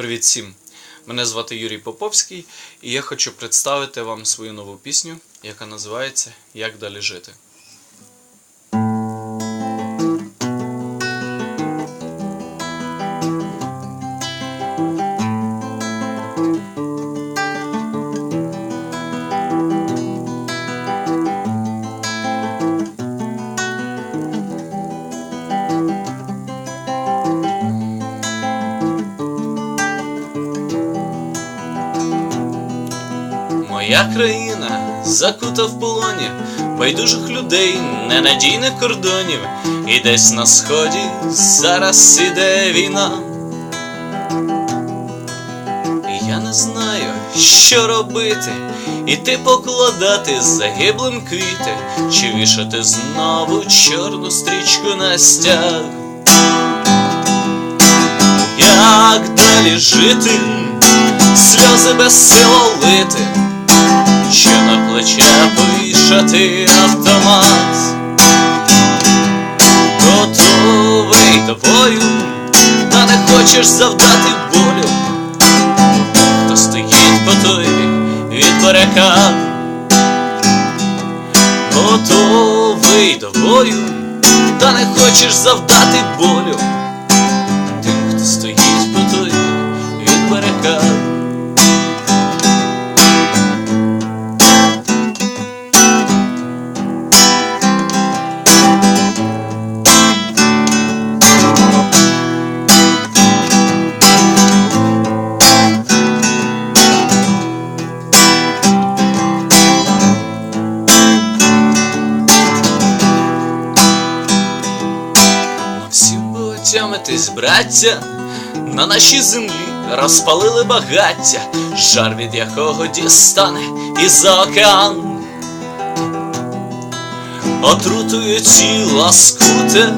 Привіт всім! Мене звати Юрій Поповський, і я хочу представити вам свою нову пісню, яка називається Як далі жити. Моя країна закута в полоні байдужих людей, ненадійних кордонів, і десь на сході зараз іде війна. Я не знаю, що робити, іти покладати загиблим квіти, чи вішати знову чорну стрічку на стяг. Як далі жити, сльози без силу лити, на плече повішати автомат, готовий до бою, та не хочеш завдати болю, хто стоїть по той від барикад, готовий до бою, та не хочеш завдати болю отямитись, браття, на нашій землі розпалили багаття, жар від якого дістане із-за океан. Отрутою тіла скуте,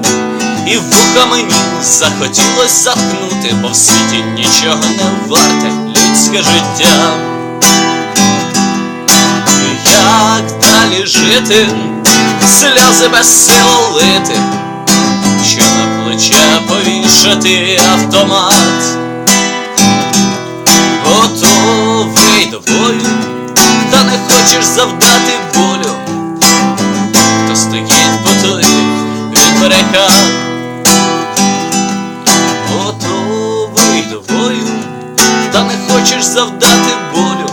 і вуха мені захотілось заткнути, бо в світі нічого не варте людське життя. Як далі жити, сльози без сил лити, повішати автомат, готовий до бою, та не хочеш завдати болю, хто стоїть по той від барикад, готовий до бою, та не хочеш завдати болю,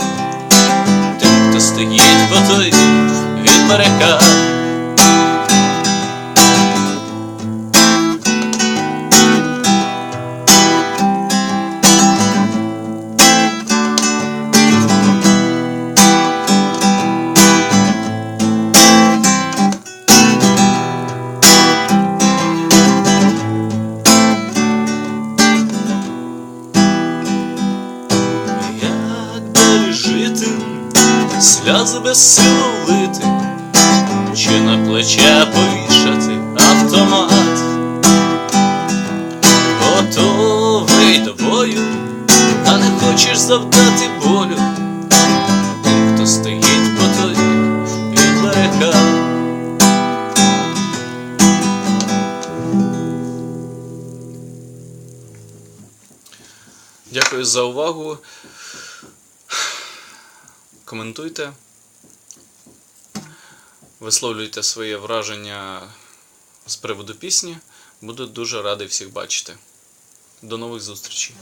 тим, хто стоїть по той від барикад. Сльози без сил лити, чи на плече повішати автомат, готовий до бою, та не хочеш завдати болю, тим, хто стоїть по той від барикад. Дякую за увагу. Коментуйте, висловлюйте своє враження з приводу пісні. Буду дуже радий всіх бачити. До нових зустрічей!